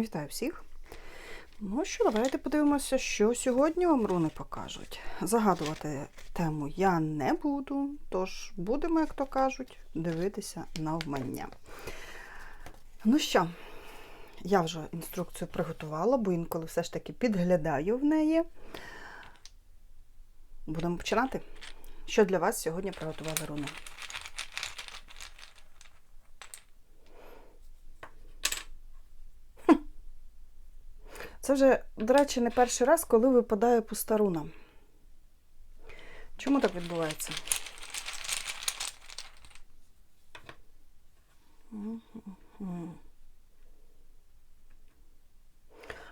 Вітаю всіх! Ну що, давайте подивимося, що сьогодні вам руни покажуть. Загадувати тему я не буду, тож будемо, як то кажуть, дивитися навмання. Ну що, я вже інструкцію приготувала, бо інколи все ж таки підглядаю в неї. Будемо починати. Що для вас сьогодні приготували руни? Це вже, до речі, не перший раз, коли випадає пуста руна. Чому так відбувається?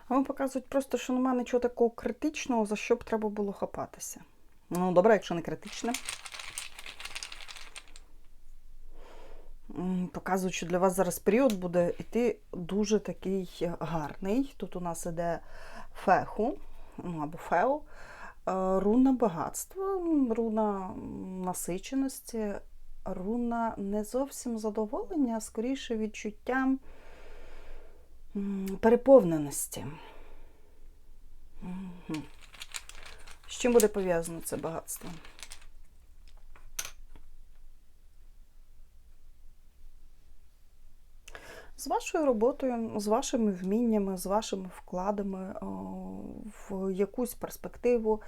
А вам показують просто, що немає нічого такого критичного, за що б треба було хапатися. Ну, добре, якщо не критичне. Показують, що для вас зараз період буде йти дуже такий гарний. Тут у нас іде феху, ну або фео, е, руна багатства, руна насиченості, руна не зовсім задоволення, а скоріше відчуття переповненості. З чим буде пов'язано це багатство? З вашою роботою, з вашими вміннями, з вашими вкладами в якусь перспективу,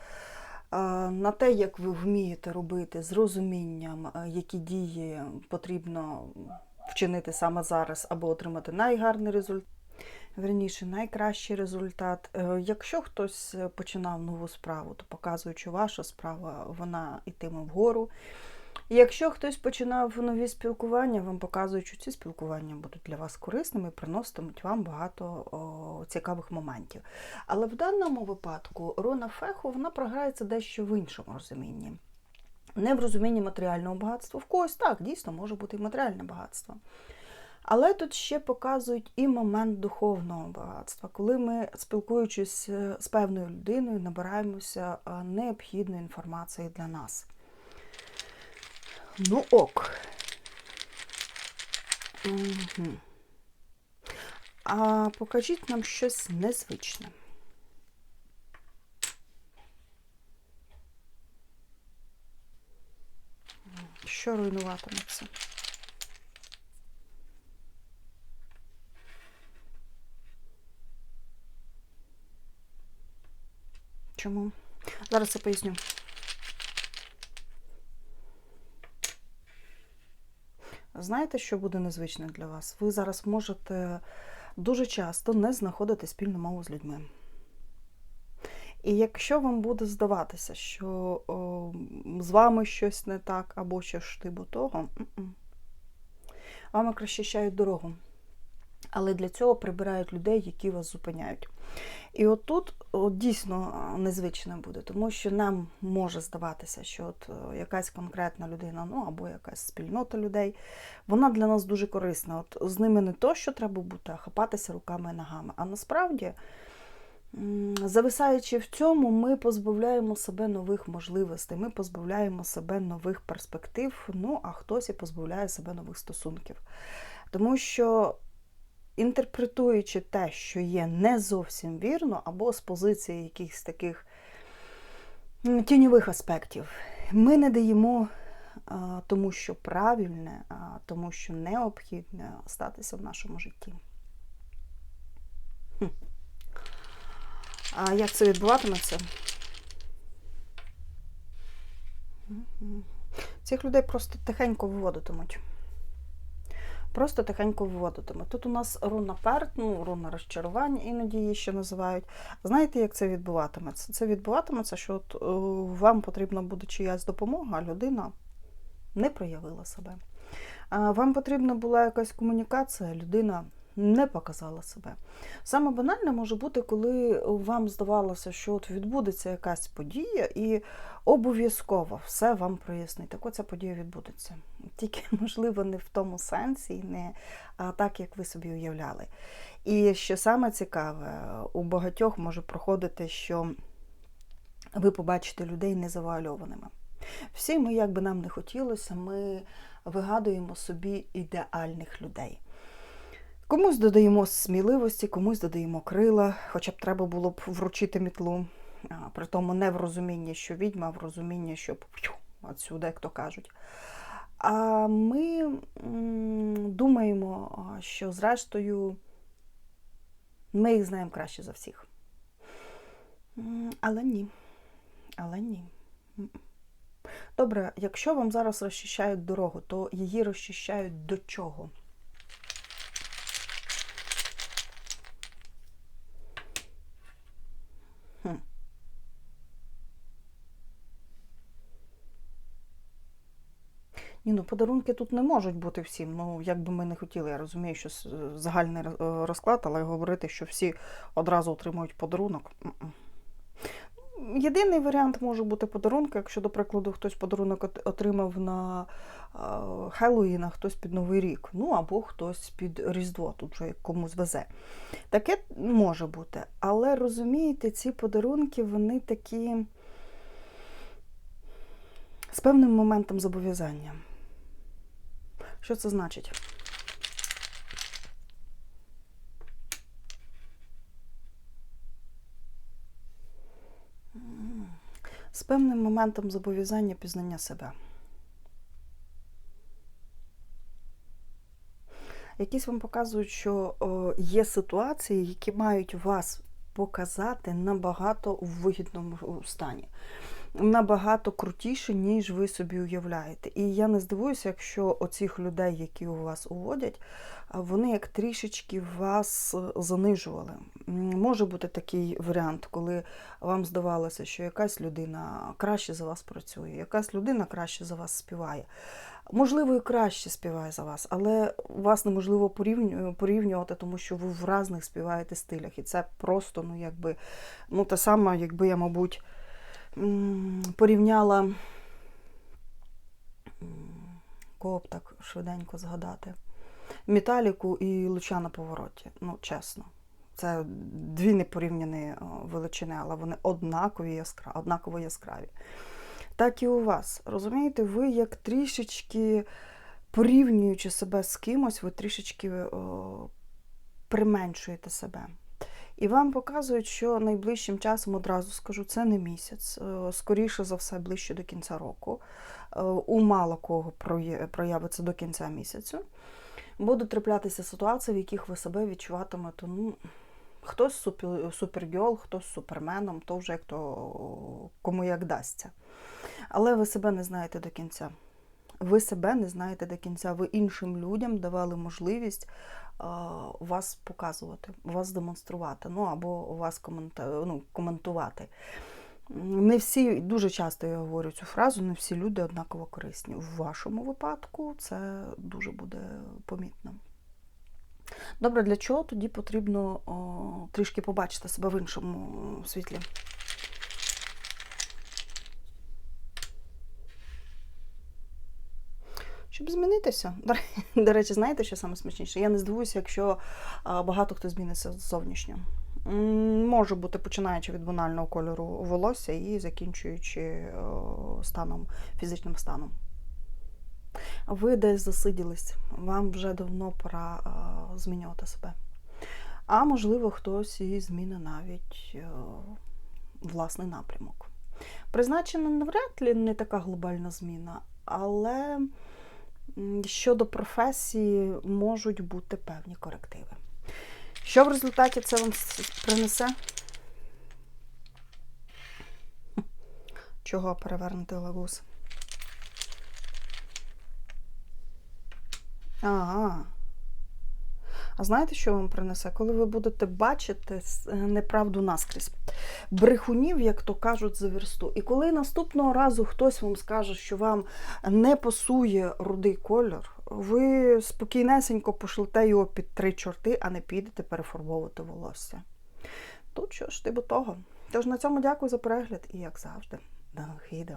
е, на те, як ви вмієте робити з розумінням, е, які дії потрібно вчинити саме зараз, аби отримати найгарний результат. Верніше, найкращий результат. Е, Якщо хтось починав нову справу, то показують, що ваша справа вона йтиме вгору. Якщо хтось починав нові спілкування, вам показують, що ці спілкування будуть для вас корисними і приноситимуть вам багато о, цікавих моментів. Але в даному випадку Рона Феху вона програється дещо в іншому розумінні. Не в розумінні матеріального багатства. В когось так, дійсно, може бути і матеріальне багатство. Але тут ще показують і момент духовного багатства, коли ми, спілкуючись е, з певною людиною, набираємося е, необхідної інформації для нас. Ну ок. Угу. А покажіть нам щось незвичне. Що руйнуватиметься? Чому? Зараз я поясню. Знаєте, що буде незвичне для вас? Ви зараз можете дуже часто не знаходити спільну мову з людьми. І якщо вам буде здаватися, що о, з вами щось не так, або що штибу того, м-м. вам якраз дорогу. Але для цього прибирають людей, які вас зупиняють. І отут от дійсно незвичне буде, тому що нам може здаватися, що от якась конкретна людина, ну або якась спільнота людей, вона для нас дуже корисна. От З ними не то, що треба бути, а хапатися руками і ногами. А насправді, зависаючи в цьому, ми позбавляємо себе нових можливостей, ми позбавляємо себе нових перспектив, ну а хтось і позбавляє себе нових стосунків. Тому що інтерпретуючи те, що є не зовсім вірно, або з позиції якихось таких тіньових аспектів, ми не даємо тому, що правильне, а, тому, що необхідне статися в нашому житті. А як це відбуватиметься? Цих людей просто тихенько виводитимуть. Просто тихенько виводитиме. Тут у нас руна перт, ну, руна розчарування, іноді її ще називають. Знаєте, як це відбуватиметься? Це відбуватиметься, що от, о, вам потрібна буде чиясь допомога, а людина не проявила себе. А Вам потрібна була якась комунікація, людина не показала себе. Саме банальне може бути, коли вам здавалося, що от відбудеться якась подія, і обов'язково все вам прояснить. Так оця подія відбудеться. Тільки, можливо, не в тому сенсі, не так, як ви собі уявляли. І що саме цікаве, у багатьох може проходити, що ви побачите людей незавуальованими. Всі ми, як би нам не хотілося, ми вигадуємо собі ідеальних людей. Комусь додаємо сміливості, комусь додаємо крила, хоча б треба було б вручити мітлу. При тому не в розумінні, що відьма, а в розумінні, що отсюди, як то кажуть. А ми думаємо, що зрештою ми їх знаємо краще за всіх. Але ні. Але ні. Добре, якщо вам зараз розчищають дорогу, то її розчищають до чого? Ні, ну подарунки тут не можуть бути всім. Ну, як би ми не хотіли, я розумію, що загальний е, розклад, але говорити, що всі одразу отримують подарунок. Єдиний варіант може бути подарунок, якщо, до прикладу, хтось подарунок отримав на е, Хеллоуін, а хтось під Новий рік, ну або хтось під Різдво, тут вже комусь везе. Таке може бути. Але розумієте, ці подарунки, вони такі з певним моментом зобов'язання. Що це значить? З певним моментом зобов'язання пізнання себе. Якісь вам показують, що є ситуації, які мають вас показати набагато в вигідному стані. Набагато крутіше, ніж ви собі уявляєте. І я не здивуюся, якщо оцих людей, які у вас уводять, вони як трішечки вас е, занижували. Може бути такий варіант, коли вам здавалося, що якась людина краще за вас працює, якась людина краще за вас співає. Можливо, і краще співає за вас, але вас неможливо порівнювати, тому що ви в різних співаєте стилях. І це просто, ну, якби, ну, те саме, якби я, мабуть, порівняла б так швиденько згадати. Металіку і Луча на повороті. Ну, чесно. Це дві непорівняні величини, але вони однакові яскраві, однаково яскраві. Так і у вас. Розумієте, ви як трішечки порівнюючи себе з кимось, ви трішечки о, применшуєте себе. І вам показують, що найближчим часом, одразу скажу, це не місяць, е, скоріше за все, ближче до кінця року. Е, У мало кого проявиться до кінця місяцю. Будуть траплятися ситуації, в яких ви себе відчуватимете. Ну, хтось супер, супергіол, хтось суперменом, то вже як то кому як дасться. Але ви себе не знаєте до кінця. Ви себе не знаєте до кінця. Ви іншим людям давали можливість вас показувати, вас демонструвати, ну або вас комента... ну, коментувати. Не всі, дуже часто я говорю цю фразу, не всі люди однаково корисні. В вашому випадку це дуже буде помітно. Добре, для чого тоді потрібно о, трішки побачити себе в іншому світлі? Щоб змінитися. До речі, знаєте, що саме смачніше? Я не здивуюся, якщо багато хто зміниться зовнішньо. Може бути починаючи від банального кольору волосся і закінчуючи станом, фізичним станом. Ви десь засиділись, вам вже давно пора змінювати себе. А можливо, хтось і зміни навіть власний напрямок. Призначена навряд ли не така глобальна зміна, але щодо професії можуть бути певні корективи. Що в результаті це вам принесе? Чого перевернути лагус? Ага. А знаєте, що вам принесе? Коли ви будете бачити е, неправду наскрізь. Брехунів, як то кажуть, за версту. І коли наступного разу хтось вам скаже, що вам не пасує рудий кольор, ви спокійнесенько пошлете його під три чорти, а не підете перефарбовувати волосся. Тут що ж, ти бо того. Тож на цьому дякую за перегляд і, як завжди, до нових відео.